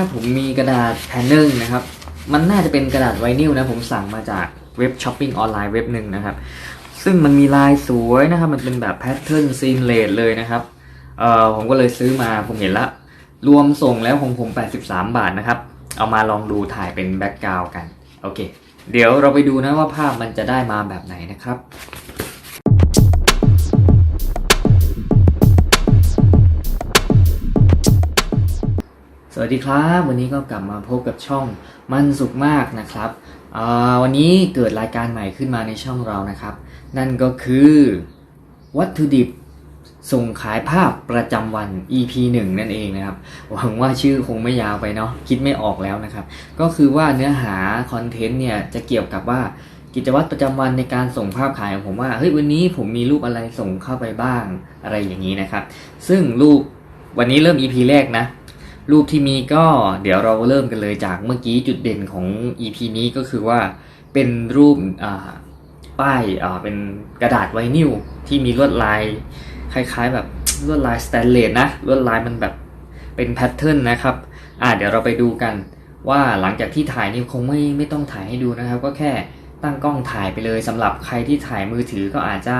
ครับผมมีกระดาษแผ่นหนึ่งนะครับ มันน่าจะเป็นกระดาษไวนิลนะผมสั่งมาจากเว็บช้อปปิ้งออนไลน์เว็บหนึ่งนะครับ ซึ่งมันมีลายสวยนะครับ มันเป็นแบบแพทเทิร์นซีนเลดเลยนะครับ เอ่อผมก็เลยซื้อมาผมเห็นละ รวมส่งแล้วของผม 83 บาทนะครับ เอามาลองดูถ่ายเป็นแบ็กกราวกัน โอเค เดี๋ยวเราไปดูนะว่าภาพมันจะได้มาแบบไหนนะครับ สวัสดีครับ วันนี้ก็กลับมาพบกับช่องมันสุขมากนะครับอ่าวันนี้เกิดรายการใหม่ขึ้นมาในช่องเรานะครับ นั่นก็คือวัตถุดิบส่งขายภาพประจำวัน EP 1 นั่นเองนะครับ หวังว่าชื่อคงไม่ยาวไปเนาะคิดไม่ออกแล้วนะครับ ก็คือว่าเนื้อหาคอนเทนต์เนี่ยจะเกี่ยวกับว่ากิจวัตรประจำวันในการส่งภาพขายของผมว่าเฮ้ยวันนี้ผมมีรูปอะไรส่งเข้าไปบ้างอะไรอย่างนี้นะครับ ซึ่งรูปวันนี้เริ่ม EP แรกนะ รูปที่มีก็เดี๋ยวเราเริ่มกันเลยจากเมื่อกี้จุดเด่นของ EP นี้ก็คือว่าเป็นรูปป้ายเป็นกระดาษไวนิลที่มีลวดลายคล้ายๆ แบบลวดลายสแตนเลสนะลวดลายมันแบบเป็นแพทเทิร์นนะครับอ่าเดี๋ยวเราไปดูกันว่าหลังจากที่ถ่ายนี่คงไม่ไม่ต้องถ่ายให้ดูนะครับ ก็แค่ตั้งกล้องถ่ายไปเลยสำหรับใครที่ถ่ายมือถือก็อาจจะ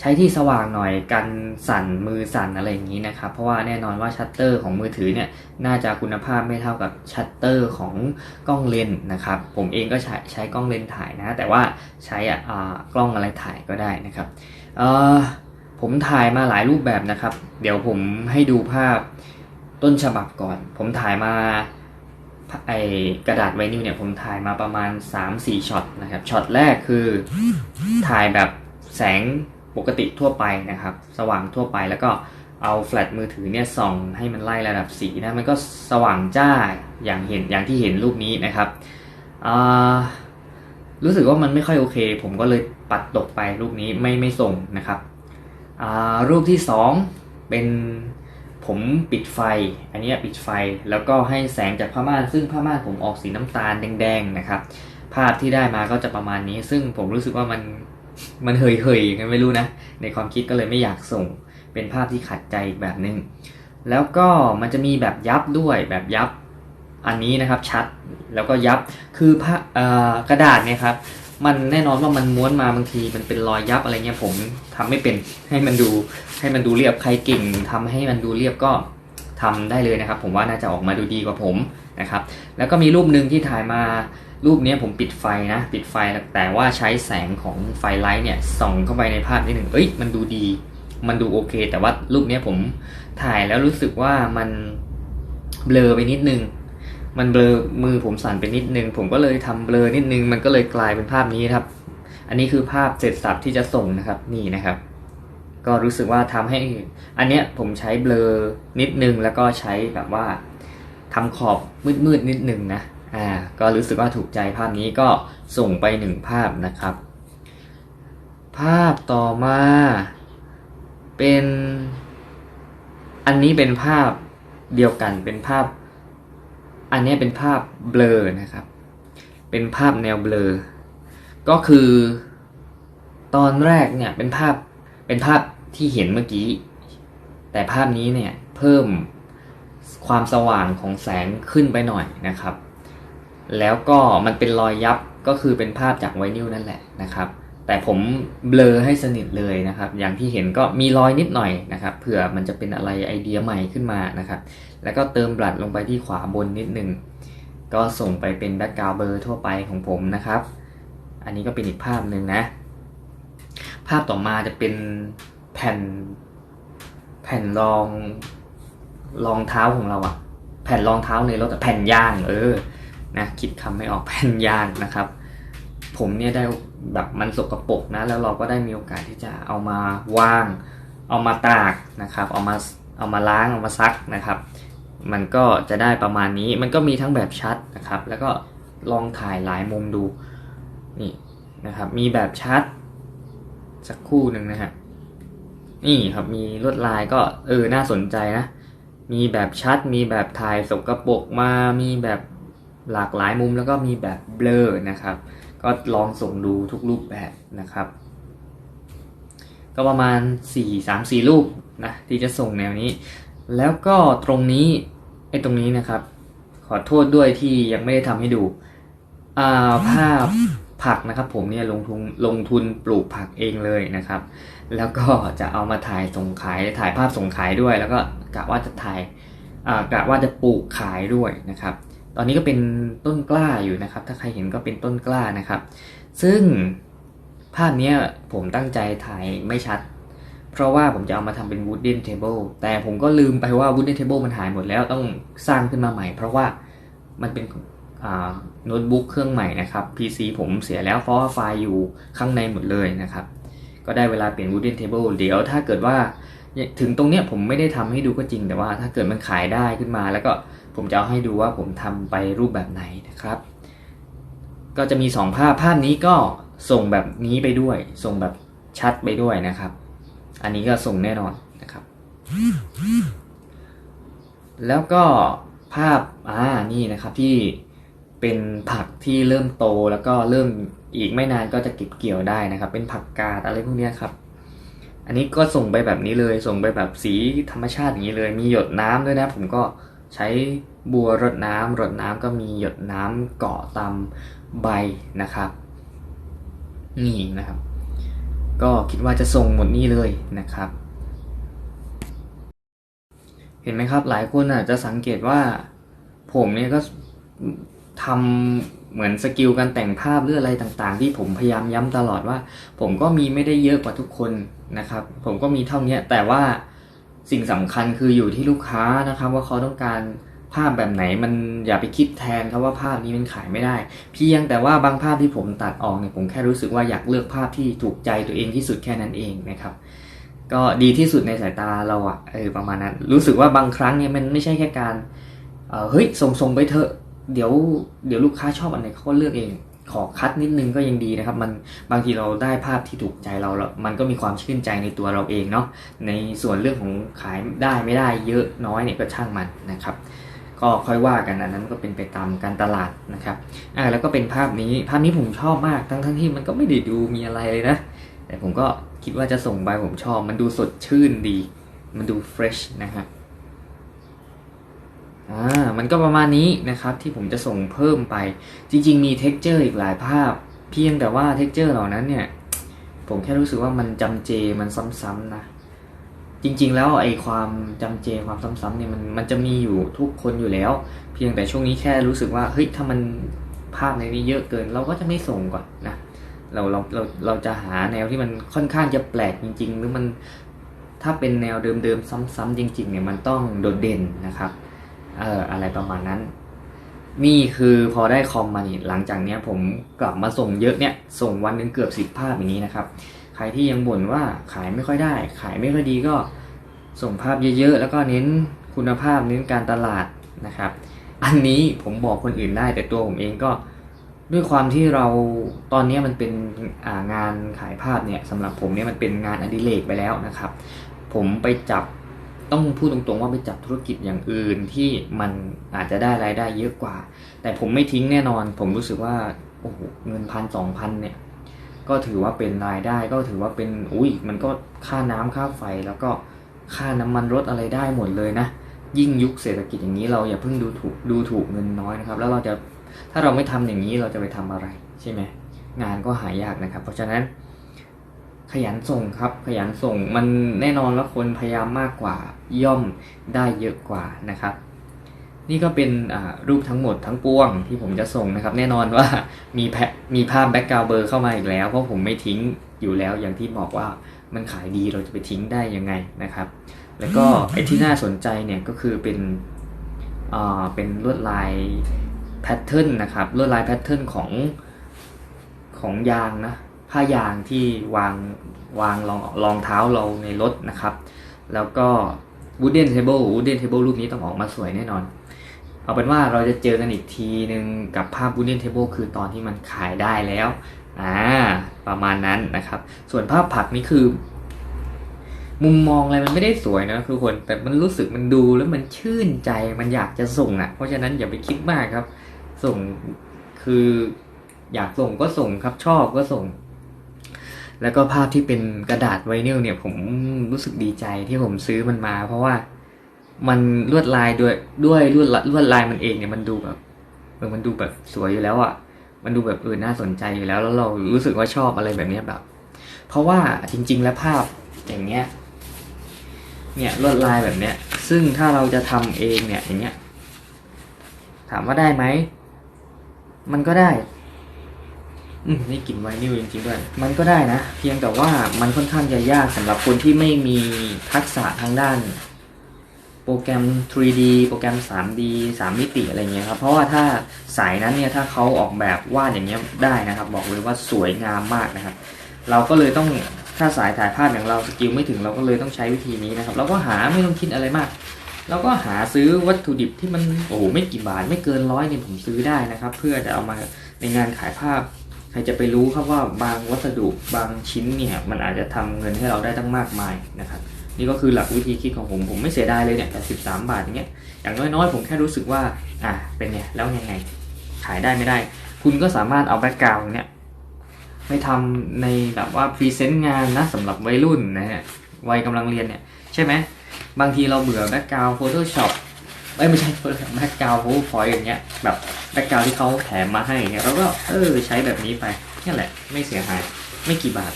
ใช้ที่สว่างหน่อยกันสั่นมือสั่นอะไรอย่างนี้นะครับ เพราะว่าแน่นอนว่าชัตเตอร์ของมือถือเนี่ยน่าจะคุณภาพไม่เท่ากับชัตเตอร์ของกล้องเลนนะครับ ผมเองก็ใช้ใช้กล้องเลนถ่ายนะ แต่ว่าใช้อ่ากล้องอะไรถ่ายก็ได้นะครับเออผมถ่ายมาหลายรูปแบบนะครับ เดี๋ยวผมให้ดูภาพต้นฉบับก่อน ผมถ่ายมาไอกระดาษไวนิลเนี่ยผมถ่ายมาประมาณ 3-4ช็อตนะครับช็อตแรกคือถ่ายแบบแสง ปกติทั่วไปนะครับ สว่างทั่วไปแล้วก็เอาแฟลชมือถือเนี่ยส่องให้มันไล่ระดับสีนะมันก็สว่างจ้าอย่างเห็นอย่างที่เห็นรูปนี้นะครับรู้สึกว่ามันไม่ค่อยโอเค ผมก็เลยปัดตกไปรูปนี้ไม่ไม่ส่งนะครับรูปที่สองเป็นผมปิดไฟ อันนี้ปิดไฟแล้วก็ให้แสงจากผ้าม่าน ซึ่งผ้าม่านผมออกสีน้ำตาลแดงๆนะครับ ภาพที่ได้มาก็จะประมาณนี้ ซึ่งผมรู้สึกว่ามัน มันเฮยเฮยๆยังไม่รู้นะ ในความคิดก็เลยไม่อยากส่ง เป็นภาพที่ขัดใจอีกแบบหนึง่งแล้วก็มันจะมีแบบยับด้วยแบบยับอันนี้นะครับชัดแล้วก็ยับคือผ้ากระดาษเนี่ยครับมันแน่นอนว่ามันม้วนมาบางทีมันเป็นรอยยับอะไรเงี้ยผมทำไม่เป็นให้มันดูให้มันดูเรียบใครเก่งทำให้มันดูเรียบก็ทำได้เลยนะครับ ผมว่าน่าจะออกมาดูดีกว่าผมนะครับ แล้วก็มีรูปหนึ่งที่ถ่ายมา รูปนี้ผมปิดไฟนะ ปิดไฟแต่ว่าใช้แสงของไฟไลท์เนี่ยส่องเข้าไปในภาพนิดหนึ่งเอ้ยมันดูดี มันดูโอเค แต่ว่ารูปนี้ผมถ่ายแล้วรู้สึกว่ามันเบลอไปนิดนึง มันเบลอมือผมสั่นไปนิดนึง ผมก็เลยทำเบลอนิดนึง มันก็เลยกลายเป็นภาพนี้ครับ อันนี้คือภาพเสร็จสับที่จะส่งนะครับนี่นะครับ ก็รู้สึกว่าทำให้ อันเนี้ยผมใช้เบลอนิดนึงแล้วก็ใช้แบบว่าทำขอบมืดๆนิดนึงนะ อ่าก็รู้สึกว่าถูกใจภาพนี้ก็ส่งไปหนึ่งภาพนะครับ ภาพต่อมาเป็นอันนี้เป็นภาพเดียวกันเป็นภาพ อันนี้เป็นภาพเบลอนะครับ เป็นภาพแนวเบลอ ก็คือตอนแรกเนี่ยเป็นภาพเป็นภาพที่เห็นเมื่อกี้ แต่ภาพนี้เนี่ยเพิ่มความสว่างของแสงขึ้นไปหน่อยนะครับ แล้วก็มันเป็นรอยยับก็คือเป็นภาพจากไวนิลนั่นแหละนะครับ แต่ผมเบลอให้สนิทเลยนะครับ อย่างที่เห็นก็มีรอยนิดหน่อยนะครับเผื่อมันจะเป็นอะไรไอเดียใหม่ขึ้นมานะครับ แล้วก็เติมบลัดลงไปที่ขวาบนนิดนึงก็ส่งไปเป็นแบ็กกราวเบอร์ทั่วไปของผมนะครับ อันนี้ก็เป็นอีกภาพหนึ่งนะ ภาพต่อมาจะเป็นแผ่นแผ่นรองรองเท้าของเราอะแผ่นรองเท้าในรถแผ่นยาง เออ นะคิดคำไม่ออกแผ่นยางนะครับ ผมเนี่ยได้แบบมันสกรปรกนะแล้วเราก็ได้มีโอกาสที่จะเอามาวาง เอามาตากนะครับ เอามาเอามาล้างเอามาซักนะครับ มันก็จะได้ประมาณนี้มันก็มีทั้งแบบชัดนะครับ แล้วก็ลองถ่ายหลายมุมดูนี่นะครับ มีแบบชัดสักคู่หนึ่งนะฮะนี่ครับมีลวดลายก็เออน่าสนใจนะ มีแบบชัด มีแบบถ่ายสกรปรกมา มีแบบ หลากหลายมุมแล้วก็มีแบบเบลอนะครับ ก็ลองส่งดูทุกรูปแบบนะครับ ก็ประมาณ 4 3 4 รูปนะที่จะส่งแนวนี้ แล้วก็ตรงนี้ไอ้ตรงนี้นะครับ ขอโทษด้วยที่ยังไม่ได้ทำให้ดูอ่าภาพผักนะครับผมเนี่ยลงทุนลงทุนปลูกผักเองเลยนะครับ แล้วก็จะเอามาถ่ายส่งขายถ่ายภาพส่งขายด้วย แล้วก็กะว่าจะถ่ายอ่ากะว่าจะปลูกขายด้วยนะครับ ตอนนี้ก็เป็นต้นกล้าอยู่นะครับ ถ้าใครเห็นก็เป็นต้นกล้านะครับ ซึ่งภาพนี้ผมตั้งใจถ่ายไม่ชัด เพราะว่าผมจะเอามาทำเป็น wooden table แต่ผมก็ลืมไปว่า wooden table มันหายหมดแล้วต้องสร้างขึ้นมาใหม่ เพราะว่ามันเป็นโน้ตบุ๊กเครื่องใหม่นะครับ PC ผมเสียแล้วเพราะว่าไฟล์อยู่ข้างในหมดเลยนะครับ ก็ได้เวลาเปลี่ยน wooden table เดี๋ยวถ้าเกิดว่าถึงตรงเนี้ยผมไม่ได้ทำให้ดูก็จริงแต่ว่าถ้าเกิดมันขายได้ขึ้นมาแล้วก็ ผมจะเอาให้ดูว่าผมทำไปรูปแบบไหนนะครับ ก็จะมี 2 ภาพภาพนี้ก็ส่งแบบนี้ไปด้วย ส่งแบบชัดไปด้วยนะครับ อันนี้ก็ส่งแน่นอนนะครับ แล้วก็ภาพอ่านี่นะครับที่เป็นผักที่เริ่มโตแล้วก็เริ่มอีกไม่นานก็จะเก็บเกี่ยวได้นะครับ เป็นผักกาดอะไรพวกนี้ครับ อันนี้ก็ส่งไปแบบนี้เลย ส่งไปแบบสีธรรมชาติอย่างนี้เลย มีหยดน้ำด้วยนะ ผมก็ ใช้บัวรดน้ำรดน้ำก็มีหยดน้ำเกาะตามใบนะครับ นี่นะครับ ก็คิดว่าจะส่งหมดนี่เลยนะครับ เห็นไหมครับ หลายคนอาจจะสังเกตว่า ผมเนี่ยก็ทำเหมือนสกิลการแต่งภาพหรืออะไรต่างๆ ที่ผมพยายามย้ำตลอดว่า ผมก็มีไม่ได้เยอะกว่าทุกคนนะครับ ผมก็มีเท่านี้แต่ว่า สิ่งสำคัญคืออยู่ที่ลูกค้านะครับ ว่าเขาต้องการภาพแบบไหนมันอย่าไปคิดแทนครับว่าภาพนี้มันขายไม่ได้ เพียงแต่ว่าบางภาพที่ผมตัดออกเนี่ยผมแค่รู้สึกว่าอยากเลือกภาพที่ถูกใจตัวเองที่สุดแค่นั้นเองนะครับ ก็ดีที่สุดในสายตาเราอะเออประมาณนั้น รู้สึกว่าบางครั้งเนี่ยมันไม่ใช่แค่การเฮ้ยส่งส่งไปเถอะเดี๋ยวเดี๋ยวลูกค้าชอบอันไหนเขาก็เลือกเอง ขอคัดนิดนึงก็ยังดีนะครับ มันบางทีเราได้ภาพที่ถูกใจเราแล้วมันก็มีความชื่นใจในตัวเราเองเนาะในส่วนเรื่องของขายได้ไม่ได้เยอะน้อยเนี่ยก็ช่างมันนะครับ ก็ค่อยว่ากันอันนั้นก็เป็นไปตามการตลาดนะครับอ่าแล้วก็เป็นภาพนี้ภาพนี้ผมชอบมากทั้งทั้งที่มันก็ไม่ได้ดูมีอะไรเลยนะ แต่ผมก็คิดว่าจะส่งไปผมชอบ มันดูสดชื่นดี มันดูเฟรชนะครับ มันก็ประมาณนี้นะครับที่ผมจะส่งเพิ่มไป จริง ๆ มีเท็กเจอร์อีกหลายภาพ เพียงแต่ว่าเท็กเจอร์เหล่านั้นเนี่ย ผมแค่รู้สึกว่ามันจำเจมันซ้ำๆนะ จริง ๆ แล้วไอ้ความจำเจความซ้ำๆเนี่ยมันมันจะมีอยู่ทุกคนอยู่แล้ว เพียงแต่ช่วงนี้แค่รู้สึกว่าเฮ้ยถ้ามันภาพในนี้เยอะเกิน เราก็จะไม่ส่งก่อนนะเราเราเราเราจะหาแนวที่มันค่อนข้างจะแปลกจริง ๆ หรือมันถ้าเป็นแนวเดิมๆ ซ้ำๆจริง ๆ เนี่ยมันต้องโดดเด่นนะครับ เอออะไรประมาณนั้น นี่คือพอได้คอมมานี่หลังจากเนี้ยผมกลับมาส่งเยอะเนี่ย ส่งวันหนึ่งเกือบสิบภาพอย่างนี้นะครับ ใครที่ยังบ่นว่าขายไม่ค่อยได้ ขายไม่ค่อยดีก็ส่งภาพเยอะๆ แล้วก็เน้นคุณภาพเน้นการตลาดนะครับ อันนี้ผมบอกคนอื่นได้แต่ตัวผมเองก็ด้วยความที่เราตอนนี้มันเป็นางานขายภาพเนี่ยสำหรับผมเนี่ยมันเป็นงานอดิเรกไปแล้วนะครับ ผมไปจับ ต้องพูดตรงๆว่าไปจับธุรกิจอย่างอื่นที่มันอาจจะได้รายได้เยอะกว่า แต่ผมไม่ทิ้งแน่นอน ผมรู้สึกว่าโอ้โหเงินพันสองพันเนี่ย ก็ถือว่าเป็นรายได้ก็ถือว่าเป็นอุ้ยมันก็ค่าน้ำค่าไฟแล้วก็ค่าน้ำมันรถอะไรได้หมดเลยนะ ยิ่งยุคเศรษฐกิจอย่างนี้เราอย่าเพิ่งดูถูกดูถูกเงินน้อยนะครับ แล้วเราจะถ้าเราไม่ทำอย่างนี้เราจะไปทำอะไรใช่ไหมงานก็หายากนะครับ เพราะฉะนั้น ขยันส่งครับ ขยันส่งมันแน่นอนว่าคนพยายามมากกว่าย่อมได้เยอะกว่านะครับ นี่ก็เป็นรูปทั้งหมดทั้งปวงที่ผมจะส่งนะครับ แน่นอนว่ามีแพมีภาพแบ็กกราวเบอร์เข้ามาอีกแล้ว เพราะผมไม่ทิ้งอยู่แล้วอย่างที่บอกว่ามันขายดีเราจะไปทิ้งได้ยังไงนะครับ แล้วก็ไอ้ที่น่าสนใจเนี่ยก็คือเป็นอ่าเป็นลวดลายแพทเทิร์นนะครับลวดลายแพทเทิร์นของของยางนะ ผ้ายางที่วางวางรองรองเท้าเราในรถนะครับ แล้วก็ wooden table wooden table รูปนี้ต้องออกมาสวยแน่นอน เอาเป็นว่าเราจะเจอกันอีกทีหนึ่งกับภาพ wooden table คือตอนที่มันขายได้แล้วอ่าประมาณนั้นนะครับ ส่วนภาพผักนี่คือ มุมมองอะไรมันไม่ได้สวยนะทุกคนแต่มันรู้สึกมันดูแล้วมันชื่นใจมันอยากจะส่งอะ เพราะฉะนั้นอย่าไปคิดมากครับ ส่งคืออยากส่งก็ส่งครับชอบก็ส่ง แล้วก็ภาพที่เป็นกระดาษไวนิลเนี่ยผมรู้สึกดีใจที่ผมซื้อมันมา เพราะว่ามันลวดลายด้วยด้วยลวดลวดลายมันเองเนี่ยมันดูแบบเออมันดูแบบสวยอยู่แล้วอะ่ะ มันดูแบบเออน่าสนใจอยู่แล้ว แล้วเรารู้สึกว่าชอบอะไรแบบเนี้ยแบบ เพราะว่าจริง ๆ แล้วภาพอย่างเงี้ย เนี่ยลวดลายแบบเนี้ย ซึ่งถ้าเราจะทำเองเนี่ยอย่างเงี้ย ถามว่าได้ไหม มันก็ได้ อืมนี่กลิ่นไวนิลจริงๆด้วย มันก็ได้นะ เพียงแต่ว่ามันค่อนข้างจะยากสำหรับคนที่ไม่มีทักษะทางด้าน โปรแกรม 3D โปรแกรม 3D 3 มิติอะไรเงี้ยครับ เพราะว่าถ้าสายนั้นเนี่ยถ้าเขาออกแบบวาดอย่างเงี้ยได้นะครับ บอกเลยว่าสวยงามมากนะครับ เราก็เลยต้องถ้าสายถ่ายภาพอย่างเราสกิลไม่ถึงเราก็เลยต้องใช้วิธีนี้นะครับเราก็หาไม่ต้องคิดอะไรมากเราก็หาซื้อวัตถุดิบที่มันโอ้โหไม่กี่บาทไม่เกินร้อยเนี่ยผมซื้อได้นะครับ เพื่อจะเอามาในงานขายภาพ ครจะไปรู้ครับว่าบางวัสดุบางชิ้นเนี่ยมันอาจจะทำเงินให้เราได้ตั้งมากมายนะครับนี่ก็คือหลักวิธีคิดของผมผมไม่เสียดายเลยเนี่ยแต่สิบสามบาทอย่างเงี้ยอย่างน้อยๆ ผมแค่รู้สึกว่าอะเป็นไงแล้วยังไงขายได้ไม่ได้ คุณก็สามารถเอาแบ็กกราวน์เนี่ยไปทำในแบบว่าพรีเซนต์งานนะสำหรับวัยรุ่นนะฮะวัยกำลังเรียนเนี่ยใช่ไหมบางทีเราเบื่อแบ็กกราวน์ Photoshop เอ้ย ไม่ใช่แบ็กกราวน์ PowerPoint อย่างเงี้ยแบบแบ็กกราวน์ที่เขาแถมมาให้เงี้ยเราก็เออใช้แบบนี้ไปนี่แหละ ไม่เสียหายไม่กี่บาท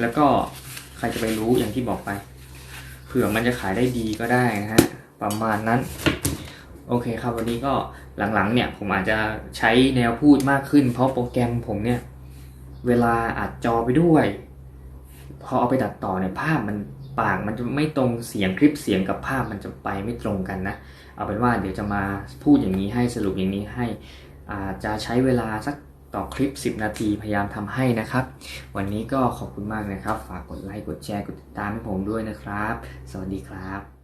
แล้วก็ใครจะไปรู้อย่างที่บอกไป เผื่อมันจะขายได้ดีก็ได้นะฮะประมาณนั้น โอเคครับวันนี้ก็หลังๆ เนี่ยผมอาจจะใช้แนวพูดมากขึ้น เพราะโปรแกรมผมเนี่ย เวลาอัดจอไปด้วย พอเอาไปตัดต่อเนี่ยภาพมัน ปากมันจะไม่ตรงเสียงคลิปเสียงกับภาพมันจะไปไม่ตรงกันนะ เอาเป็นว่าเดี๋ยวจะมาพูดอย่างนี้ให้สรุปอย่างนี้ให้อาจจะใช้เวลาสักต่อคลิป 10 นาทีพยายามทำให้นะครับ วันนี้ก็ขอบคุณมากนะครับ ฝากกดไลค์กดแชร์กดติดตามให้ผมด้วยนะครับ สวัสดีครับ